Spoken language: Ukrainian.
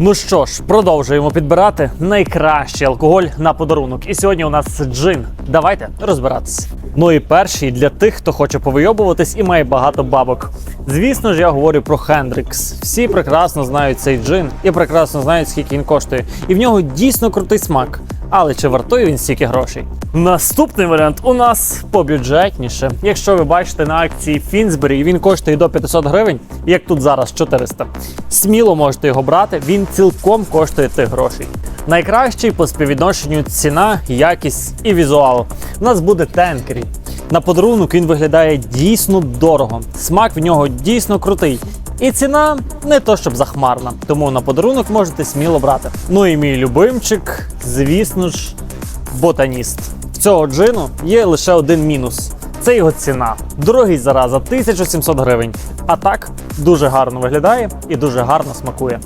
Ну що ж, продовжуємо підбирати найкращий алкоголь на подарунок. І сьогодні у нас джин. Давайте розбиратися. Ну і перший для тих, хто хоче повийобуватись і має багато бабок. Звісно ж, я говорю про Хендрикс. Всі прекрасно знають цей джин і прекрасно знають, скільки він коштує. І в нього дійсно крутий смак. Але чи вартує він стільки грошей? Наступний варіант у нас побюджетніше. Якщо ви бачите на акції Фінсбері, він коштує до 500 гривень, як тут зараз 400. Сміло можете його брати, він цілком коштує тих грошей. Найкращий по співвідношенню ціна, якість і візуал. У нас буде Тенкері. На подарунок він виглядає дійсно дорого. Смак в нього дійсно крутий. І ціна не то щоб захмарна, тому на подарунок можете сміло брати. Ну і мій любимчик, звісно ж, ботаніст. В цього джину є лише один мінус. Це його ціна. Дорогий зараза 1700 гривень. А так дуже гарно виглядає і дуже гарно смакує.